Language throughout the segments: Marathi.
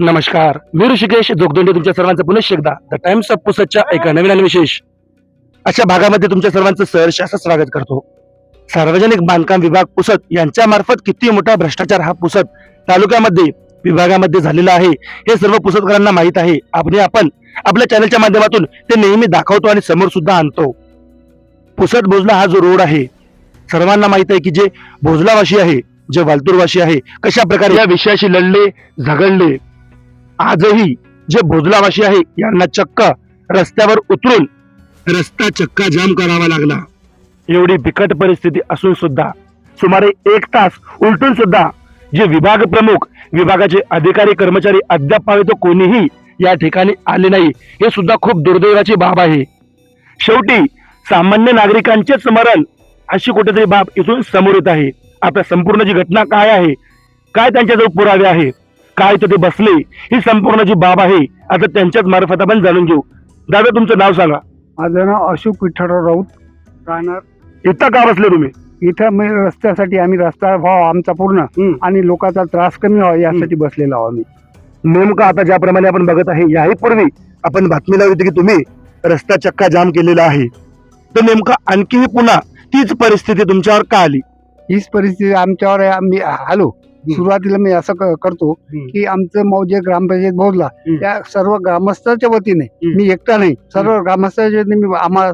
नमस्कार. मी ऋषिकेश जोगदंडे तुमच्या सर्वांचं पुनश्च एकदा. द टाइम्स ऑफ पुसतच्या एका नवीन आणि विशेष. अशा भागामध्ये तुमच्या सर्वांचं सहर्ष असं स्वागत करतो. सार्वजनिक बांधकाम विभाग पुसत यांच्या मार्फत किती मोठा भ्रष्टाचार हा पुसत तालुक्यामध्ये विभागामध्ये झालेला आहे हे सर्व पुसतकरांना माहीत आहे. आपण आपण आपल्या चॅनलच्या माध्यमातून ते नेहमी दाखवतो आणि समोर सुद्धा आणतो. पुसत भोजला हा जो रोड आहे सर्वांना माहीत आहे की जे भोजलावाशी आहे जे वालतूरवाशी आहे कशा प्रकारे या विषयाशी लढले झगडले आजही जे भोजलावाशी आहे यांना चक्क रस्त्यावर उतरून रस्ता चक्का जाम करावा लागला. एवढी बिकट परिस्थिती असून सुद्धा सुमारे एक तास उलटून सुद्धा जे विभाग प्रमुख विभागाचे अधिकारी कर्मचारी अद्याप पावे तो कोणीही या ठिकाणी आले नाही हे सुद्धा खूप दुर्दैवाची बाब आहे. शेवटी सामान्य नागरिकांचे स्मरण अशी कुठेतरी बाब इथून समोर येत आहे. आता संपूर्ण जी घटना काय आहे काय त्यांच्याजवळ पुरावे आहे काय तिथे बसले ही संपूर्ण जी बाब आहे आता त्यांच्याच मार्फत आपण जाणून घेऊ. दादा तुमचं नाव सांगा. माझं नाव अशोक विठ्ठलराव राऊत राहणार इथं का बसले तुम्ही? इथं मी रस्त्यासाठी आम्ही रस्ता व्हावा आमचा पूर्ण. आणि लोकांचा त्रास कमी व्हावा यासाठी बसलेलो आहोत आम्ही. नेमकं आता ज्याप्रमाणे आपण बघत आहे याही पूर्वी आपण बातमी लावली होती की तुम्ही रस्ता चक्का जाम केलेला आहे. तर नेमकं आणखीही पुन्हा तीच परिस्थिती तुमच्यावर का आली? हीच परिस्थिती आमच्यावर आहे. आम्ही आलो सुरुवातीला मी असं क- करतो की आमचं मौजे ग्रामपंचायत बोलला हम्म. त्या सर्व ग्रामस्थाच्या वतीने हम्म. मी एकटा नाही सर्व ग्रामस्थाच्या वतीने मी आम्हाला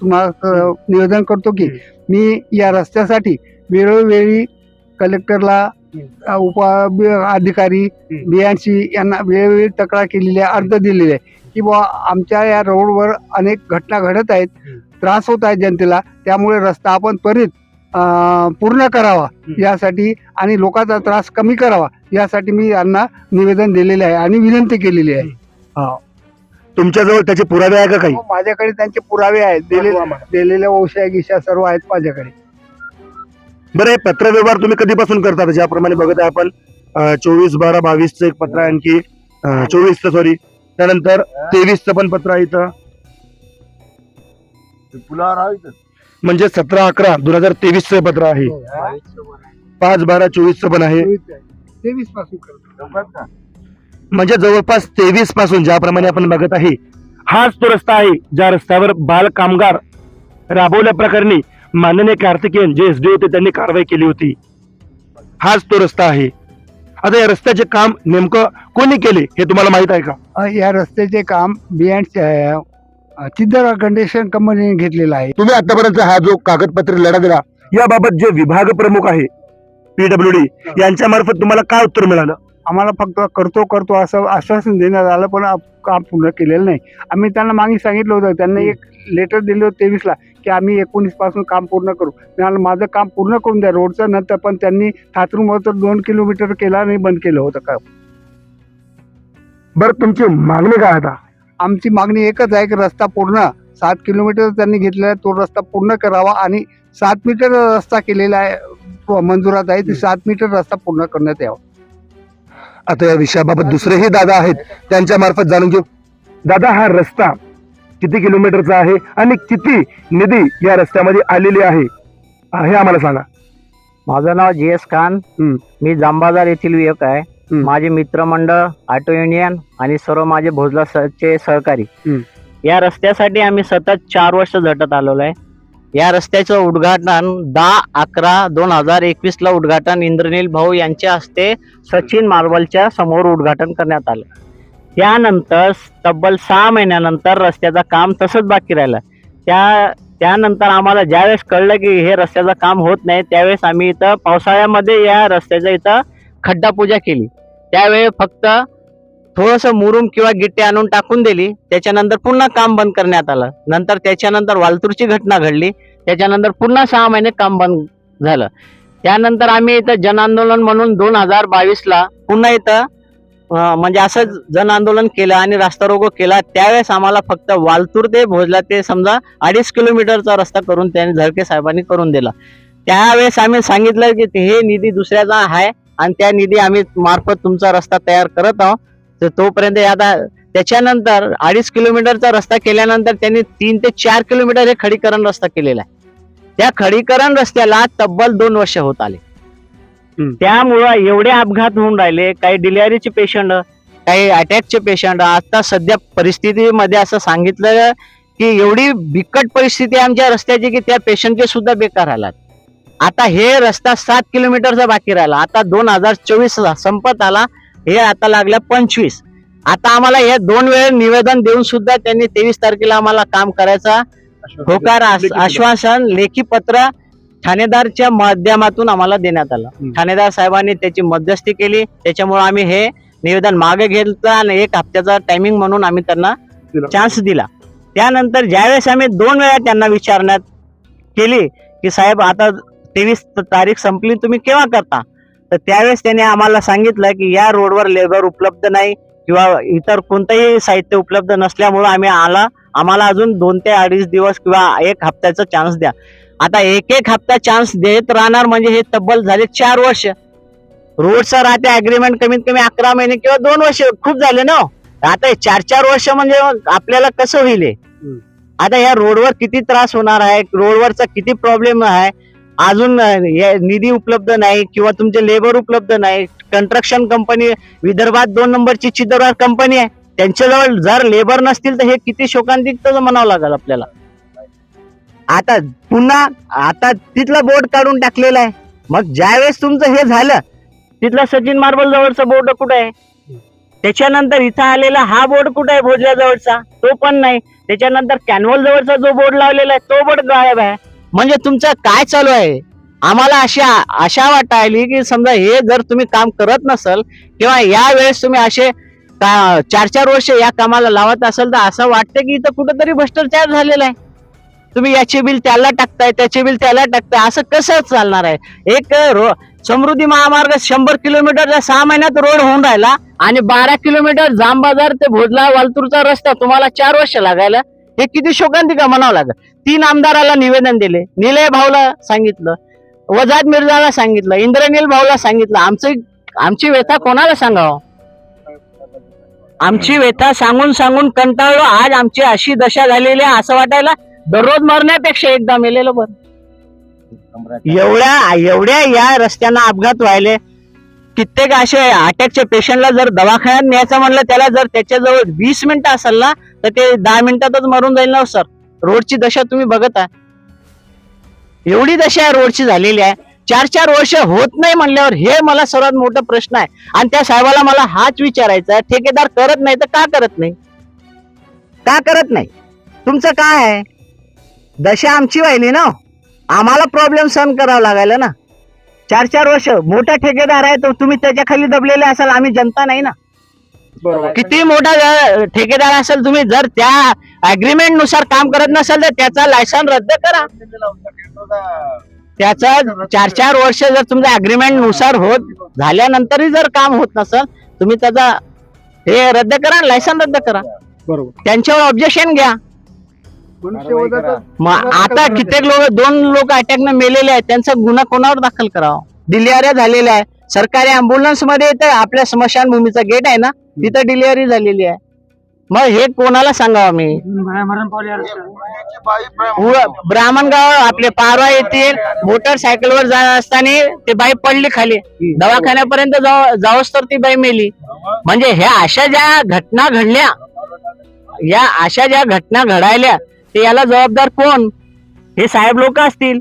तुम्हाला अ, निवेदन करतो की मी या रस्त्यासाठी वेळोवेळी कलेक्टरला अ, उप बी- अधिकारी हम्म. बियांशी यांना वेळोवेळी तक्रार केलेली आहे अर्ज दिलेले आहे की बुवा आमच्या या रोडवर अनेक घटना घडत आहेत हम्म. त्रास होत आहे जनतेला त्यामुळे रस्ता आपण त्वरित पूर्ण करावा. यासाठी आणि लोकांचा त्रास कमी करावा यासाठी मी यांना निवेदन दिलेले आहे आणि विनंती केलेली आहे. तुमच्याजवळ त्याचे पुरावे आहे का काही? हो, माझ्याकडे त्यांचे पुरावे आहेत. दिलेले दिलेल्या ओशा गिशा सर्व आहेत माझ्याकडे. बरं हे पत्र व्यवहार तुम्ही कधीपासून करता ज्याप्रमाणे बघत आहे आपण चोवीस बारा बावीसचं एक पत्र आहे आणखी चोवीसचं सॉरी त्यानंतर तेवीसचं पण पत्र आहे इथं. म्हणजे सतरा अकरा दोन हजार तेवीसचं पत्र आहे. पाच बारा चोवीसचं पण आहे. तेवीसपासून करतो. म्हणजे जवळपास तेवीसपासून ज्याप्रमाणे आपण बघत आहे हाच तो रस्ता आहे ज्या रस्त्यावर बाल कामगार राबवल्या प्रकरणी माननीय कार्तिकेयन जे एसडी होते त्यांनी कारवाई केली होती. हाच तो रस्ता आहे. आता या रस्त्याचे काम नेमकं कोणी केले हे तुम्हाला माहीत आहे का? अ, या रस्त्याचे काम बियांड चिद्दर कंडिशन कंपनीने घेतलेलं आहे. तुम्ही आतापर्यंत हा जो कागदपत्र लढा दिला याबाबत जे विभाग प्रमुख आहे पीडब्ल्यू डी यांच्या मार्फत तुम्हाला काय उत्तर मिळालं? आम्हाला फक्त करतो करतो असं आश्वासन देण्यात आलं पण काम पूर्ण केलेलं नाही. आम्ही त्यांना मागे सांगितलं होतं त्यांना एक लेटर दिलं होतं तेवीसला की आम्ही एकोणीसपासून काम पूर्ण करू. मिळालं माझं काम पूर्ण करून द्या रोडचं नंतर पण त्यांनी थातरूम तर दोन किलोमीटर केला आणि बंद केलं होतं काम. बरं तुमची मागणी काय आता? आमची मागणी एकच आहे की रस्ता पूर्ण सात किलोमीटर त्यांनी घेतलेला आहे. तो रस्ता पूर्ण करावा आणि सात मीटर रस्ता केलेला आहे मंजुरात आहे ती सात मीटर रस्ता पूर्ण करण्यात यावा. आता या विषयाबाबत दुसरेही दादा आहेत त्यांच्या मार्फत जाणून घेऊ. दादा हा रस्ता किती किलोमीटरचा आहे आणि किती निधी या रस्त्यामध्ये आलेली आहे? हा, आम्हाला सांगा. माझं नाव जी एस खान. मी जांबाजार येथील विवेक आहे. माझे मित्रमंडळ ऑटो युनियन आणि सर्व माझे भोजला चे सहकारी. या रस्त्यासाठी आम्ही सतत चार वर्ष झटत आलेलो आहे. या रस्त्याचं उद्घाटन दहा अकरा दोन हजार एकवीस ला उद्घाटन इंद्रनील भाऊ यांच्या हस्ते सचिन मार्बलच्या समोर उद्घाटन करण्यात आलं. त्यानंतर तब्बल सहा महिन्यानंतर रस्त्याचं काम तसंच बाकी राहिलं. त्या त्यानंतर आम्हाला ज्यावेळेस कळलं की हे रस्त्याचं काम होत नाही त्यावेळेस आम्ही इथं पावसाळ्यामध्ये या रस्त्याच्या इथं खड्डा पूजा केली. त्यावेळी फक्त थोडंसं मुरुम किंवा गिट्टे आणून टाकून दिली. त्याच्यानंतर पुन्हा काम बंद करण्यात आलं. नंतर त्याच्यानंतर वालतूरची घटना घडली. त्याच्यानंतर पुन्हा सहा महिने काम बंद झालं. त्यानंतर आम्ही इथं जन आंदोलन म्हणून दोन हजार बावीसला पुन्हा इथं म्हणजे असं जन आंदोलन केलं आणि रास्ता रोको केला. त्यावेळेस आम्हाला फक्त वालतूर ते भोजला ते समजा अडीच किलोमीटरचा रस्ता करून त्यांनी झळके साहेबांनी करून दिला. त्यावेळेस आम्ही सांगितलं की ते हे निधी दुसऱ्याचा आहे आणि त्या निधी आम्ही मार्फत तुमचा रस्ता तयार करत आहोत. तर तोपर्यंत आता त्याच्यानंतर अडीच किलोमीटरचा रस्ता केल्यानंतर त्यांनी तीन ते चार किलोमीटर हे खडीकरण रस्ता केलेला आहे. त्या खडीकरण रस्त्याला तब्बल दोन वर्ष होत आले. त्यामुळं एवढे अपघात होऊन राहिले काही डिलिव्हरीचे पेशंट काही अटॅकचे पेशंट. आता सध्या परिस्थितीमध्ये असं सांगितलं की एवढी बिकट परिस्थिती आमच्या रस्त्याची की त्या पेशंटचे सुद्धा बेकार आलात आता हे रस्ता सात किलोमीटरचा बाकी राहिला. आता दोन हजार चोवीस संपत आला. हे आता लागल्या पंचवीस. आता आम्हाला हे दोन वेळ निवेदन देऊन सुद्धा त्यांनी तेवीस तारखेला आम्हाला काम करायचा होकार आश्वासन लेखी पत्र ठाणेदारच्या माध्यमातून आम्हाला देण्यात आलं. ठाणेदार साहेबांनी त्याची मध्यस्थी केली. त्याच्यामुळे आम्ही हे निवेदन मागे घेतलं आणि एक हप्त्याचा टायमिंग म्हणून आम्ही त्यांना. चान्स दिला. त्यानंतर ज्यावेळेस आम्ही दोन वेळा त्यांना विचारण्यात केली की साहेब आता तेवीस तारीख संपली तुम्ही केव्हा करता? तर त्यावेळेस त्यांनी आम्हाला सांगितलं की या रोडवर लेबर उपलब्ध नाही किंवा इतर कोणतंही साहित्य उपलब्ध नसल्यामुळं आम्ही आला आम्हाला अजून दोन ते अडीच दिवस किंवा एक हप्त्याचा चान्स द्या. आता एक एक हप्ता चान्स देत राहणार म्हणजे हे तब्बल झाले चार वर्ष. रोडचा राहते अग्रीमेंट कमीत कमी अकरा महिने किंवा दोन वर्ष खूप झाले ना हो. आता चार चार वर्ष म्हणजे आपल्याला कसं होईल? आता या रोडवर किती त्रास होणार आहे? रोडवरचा किती प्रॉब्लेम आहे? अजून हे निधी उपलब्ध नाही किंवा तुमचे लेबर उपलब्ध नाही. कंस्ट्रक्शन कंपनी विदर्भात दोन नंबरची चित्रवार कंपनी आहे. त्यांच्याजवळ जर लेबर नसतील तर हे किती शोकांतिक म्हणावं लागेल आपल्याला. आता पुन्हा आता तिथला बोर्ड काढून टाकलेला आहे. मग ज्यावेळेस तुमचं हे झालं तिथला सचिन मार्बल जवळचा बोर्ड कुठं आहे? त्याच्यानंतर इथं आलेला हा बोर्ड कुठं आहे भोजल्या जवळचा तो पण नाही. त्याच्यानंतर कॅनवल जवळचा जो बोर्ड लावलेला आहे तो बोर्ड गायब आहे. म्हणजे तुमचं काय चालू आहे? आम्हाला अशी आशा वाटायली की समजा हे जर तुम्ही काम करत नसल किंवा या वेळेस तुम्ही असे का- चार चार वर्ष या कामाला लावत असाल तर असं वाटतं की इथं कुठंतरी भ्रष्टाचार झालेला आहे. तुम्ही याचे बिल त्याला टाकताय त्याचे बिल त्याला टाकताय असं कसं चालणार आहे? एक रो समृद्धी महामार्ग शंभर किलोमीटरचा सहा महिन्यात रोड होऊन राहिला आणि बारा किलोमीटर जामबाजार ते भोजला वालतूरचा रस्ता तुम्हाला चार वर्ष लागायला हे किती शोकांतिका म्हणावं लागत तीन आमदाराला निवेदन दिले. निलय भाऊला सांगितलं. वजाद मिर्जाला सांगितलं. इंद्रनील भाऊला सांगितलं. आमचं आमची व्यथा कोणाला सांगावं? आमची व्यथा सांगून सांगून कंटाळलो. आज आमची अशी दशा झालेली आहे असं वाटायला दररोज मरण्यापेक्षा एकदा मेलेलो बर. एवढ्या एवढ्या या रस्त्यांना अपघात व्हायले. कित्येक असे अटॅकच्या पेशंटला जर दवाखान्यात न्यायचं म्हणलं त्याला जर त्याच्याजवळ वीस मिनिटं असेल ना तर ते दहा मिनिटातच मरून जाईल ना सर रोडची दशा तुम्ही बघत आहे. एवढी दशा रोडची झालेली आहे. चार चार वर्ष होत नाही म्हणल्यावर हे मला सर्वात मोठा प्रश्न आहे. आणि त्या साहेबाला मला हाच विचारायचा आहे. ठेकेदार करत नाही तर का करत नाही? का करत नाही? तुमचं काय आहे? दशा आमची व्हायली ना हो. आम्हाला प्रॉब्लेम सहन करावा लागायला ना. चार चार वर्ष मोठा ठेकेदार आहे तो तुम्ही त्याच्याखाली दबलेले असाल. आम्ही जनता नाही ना. किती मोठा ठेकेदार असेल तुम्ही जर त्या अग्रीमेंटनुसार काम करत नसेल तर त्याचा लायसन रद्द करा. त्याचा चार चार वर्ष जर तुमच्या अग्रीमेंटनुसार होत झाल्यानंतरही जर काम होत नसेल तुम्ही त्याचा हे रद्द करा लायसन रद्द करा. बरोबर. त्यांच्यावर ऑब्जेक्शन घ्या. मनुष्यवधाचा मग आता कित्येक लोक दोन लोक अटॅकने मेलेले आहेत. त्यांचा गुन्हा कोणावर दाखल करावा? डिलिव्हऱ्या झालेल्या आहे. सरकारी अँब्युलन्समध्ये तर आपल्या स्मशानभूमीचा गेट आहे ना? तिथं डिलिव्हरी झालेली आहे. मग हे कोणाला सांगावं मी उ- ब्राह्मणगाव आपले पारवा येतील मोटरसायकलवर जात असताना ते बाई पडली खाली. दवाखान्यापर्यंत जाऊ जाऊस तर ती बाई मेली. म्हणजे ह्या अशा ज्या घटना घडल्या या अशा ज्या घटना घडायल्या ते याला जबाबदार कोण? हे साहेब लोक असतील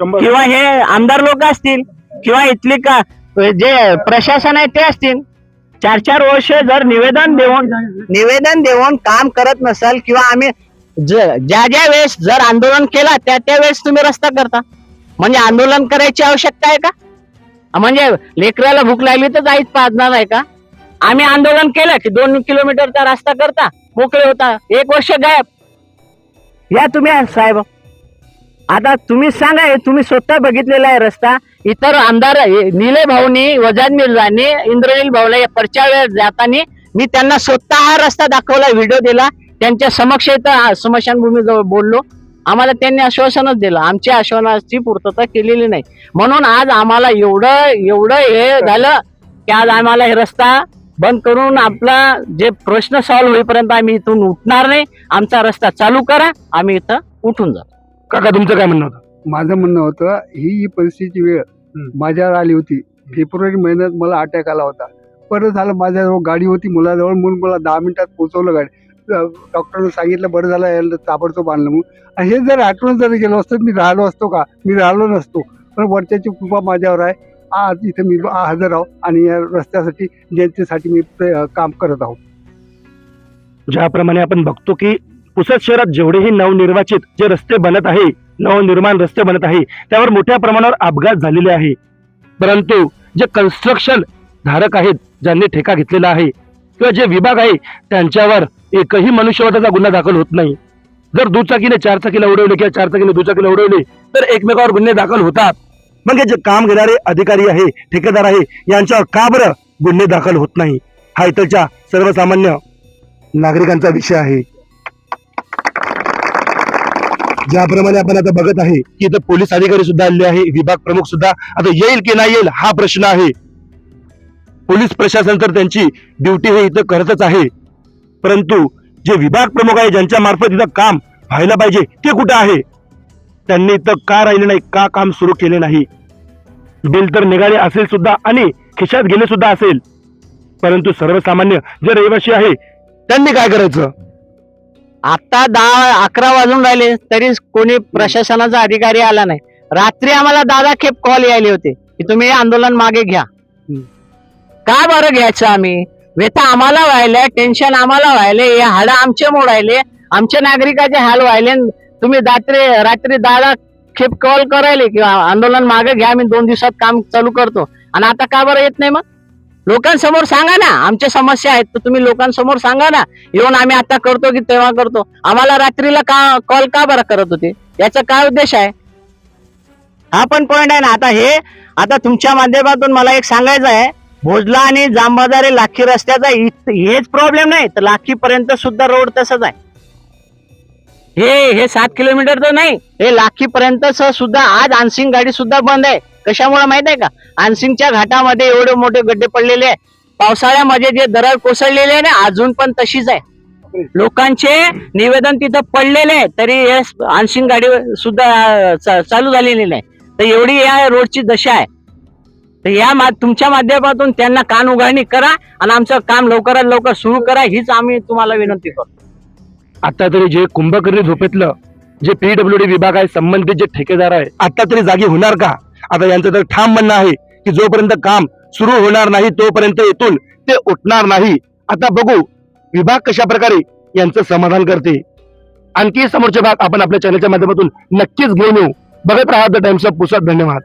किंवा हे आमदार लोक असतील किंवा इथली का जे प्रशासन आहे ते असतील. चार चार वर्ष जर निवेदन देऊन निवेदन देऊन काम करत नसाल किंवा आम्ही ज- ज्या ज्या वेळेस जर आंदोलन केला त्या त्या वेळेस तुम्ही रस्ता करता. म्हणजे आंदोलन करायची आवश्यकता आहे का? म्हणजे लेकराला भूक लागली तर जाईच पाहणार आहे का? आम्ही आंदोलन केलं की दोन किलोमीटरचा रस्ता करता मोकळे होता. एक वर्ष गायब. या तुम्ही साहेब. आता तुम्ही सांगा हे तुम्ही स्वतः बघितलेला आहे रस्ता. इतर आमदार निलय भाऊनी वजाद मिर्जानी इंद्रनील भाऊला या परच्या वेळ जाताना मी त्यांना स्वतः हा रस्ता दाखवला व्हिडिओ दिला. त्यांच्या समक्ष इथं स्मशानभूमीजवळ बोललो. आम्हाला त्यांनी आश्वासनच दिलं. आमच्या आश्वासनाची पूर्तता केलेली नाही. म्हणून आज आम्हाला एवढं एवढं हे झालं की आज आम्हाला हे रस्ता बंद करून आपला जे प्रश्न सॉल्व्ह होईपर्यंत आम्ही इथून उठणार नाही. आमचा रस्ता चालू करा. आम्ही इथं उठून जातो. काका तुमचं काय म्हणणं होतं? माझं म्हणणं होतं ही ही परिस्थितीची वेळ हम्म. माझ्यावर आली होती फेब्रुवारी महिन्यात मला अटॅक आला होता. बरं झालं माझ्याजवळ गाडी होती मुलाजवळ म्हणून मला दहा मिनिटात पोहोचवलं गाडी. अ, डॉक्टरनं सांगितलं बरं झालं याला ताबडतोब आणलं म्हणून. आणि हे जर आठवण जर गेलो असतो मी राहिलो असतो का? मी राहिलो नसतो. पण वरच्याची कृपा माझ्यावर आहे. आज इथे मी हजर आहो आणि या रस्त्यासाठी जनतेसाठी मी प्र- काम करत आहो. ज्याप्रमाणे आपण बघतो की पुसद शहरात जेवढेही नवनिर्वाचित जे रस्ते बनत आहे नवनिर्माण रस्ते बनत आहे त्यावर मोठ्या प्रमाणावर अपघात झालेले आहे. परंतु जे कन्स्ट्रक्शन धारक आहेत ज्यांनी ठेका घेतलेला आहे किंवा जे विभाग आहे त्यांच्यावर एकही मनुष्यवधाचा गुन्हा दाखल होत नाही. जर दुचाकीने चारचाकीला उडवले किंवा चारचाकीने दुचाकीला उडवले तर एकमेकावर गुन्हे दाखल होतात. मग हे जे काम घेणारे अधिकारी आहे ठेकेदार आहे यांच्यावर का बरं गुन्हे दाखल होत नाही? हा इथलच्या सर्वसामान्य नागरिकांचा विषय आहे. ज्याप्रमाणे आपण आता बघत आहे की इथं पोलीस अधिकारी सुद्धा आले आहे विभाग प्रमुख सुद्धा. आता येईल की नाही येईल हा प्रश्न आहे. पोलीस प्रशासन तर त्यांची ड्युटी हे इथं करतच आहे. परंतु जे विभाग प्रमुख आहे ज्यांच्या मार्फत इथं काम व्हायला पाहिजे ते कुठं आहे? त्यांनी इथं का राहिले नाही का काम सुरू केले नाही? बिल तर निघाले असेल सुद्धा आणि खिशात गेले सुद्धा असेल. परंतु सर्वसामान्य जे रहिवासी आहे त्यांनी काय करायचं? आता दहा अकरा वाजून राहिले तरी कोणी प्रशासनाचा अधिकारी आला नाही. रात्री आम्हाला दादा खेप कॉल यायले होते की तुम्ही हे आंदोलन मागे घ्या. का बरं घ्यायचं आम्ही? व्यथा आम्हाला व्हायले टेन्शन आम्हाला व्हायले हे हाड आमचे मोडायले आमच्या नागरिकाचे हाल व्हायले तुम्ही रात्री रात्री दादा खेप कॉल करायले किंवा आंदोलन मागे घ्या आम्ही दोन दिवसात काम चालू करतो. आणि आता का बरं येत नाही मग? लोकांसमोर सांगा ना. आमच्या समस्या आहेत तर तुम्ही लोकांसमोर सांगा ना. येऊन आम्ही आता करतो की तेव्हा करतो. आम्हाला रात्रीला का कॉल का बरं करत होते? याचा काय उद्देश आहे? हा पण पॉइंट आहे ना. आता हे आता तुमच्या माध्यमातून मला एक सांगायचं आहे. भोजला आणि जांबाजारे लाखी रस्त्याचा इत- हेच प्रॉब्लेम नाही. तर लाखी पर्यंत सुद्धा रोड तसंच आहे. हे हे सात किलोमीटर तर नाही. हे लाखी पर्यंत सुद्धा आज आनसिंग गाडी सुद्धा बंद आहे. कशामुळे माहीत आहे का? आनसिंगच्या घाटामध्ये एवढे मोठे गड्डे पडलेले आहे. पावसाळ्यामध्ये जे दरड कोसळलेले आहे ना अजून पण तशीच आहे. लोकांचे निवेदन तिथं पडलेले आहे तरी हे आनसिंग गाडी सुद्धा चालू झालेली नाही. तर एवढी या रोडची दशा आहे. तर या मा- तुमच्या माध्यमातून त्यांना कान उघडणी करा आणि आमचं काम लवकरात लवकर सुरू करा हीच आम्ही तुम्हाला विनंती करतो. आता तरी जे कुंभकर्णी झोपेतलं जे पीडब्ल्यू डी विभाग आहे संबंधित जे ठेकेदार आहे आता तरी जागी होणार का? आता यांचं तर ठाम म्हणणं आहे की जोपर्यंत काम सुरू होणार नाही तोपर्यंत येथून ते उठणार नाही. आता बघू विभाग कशा प्रकारे यांचं समाधान करते. आणखी समोरचे भाग आपण आपल्या चॅनलच्या माध्यमातून नक्कीच घेऊन येऊ. बघत राहा द टाइम्स ऑफ पुसत धन्यवाद.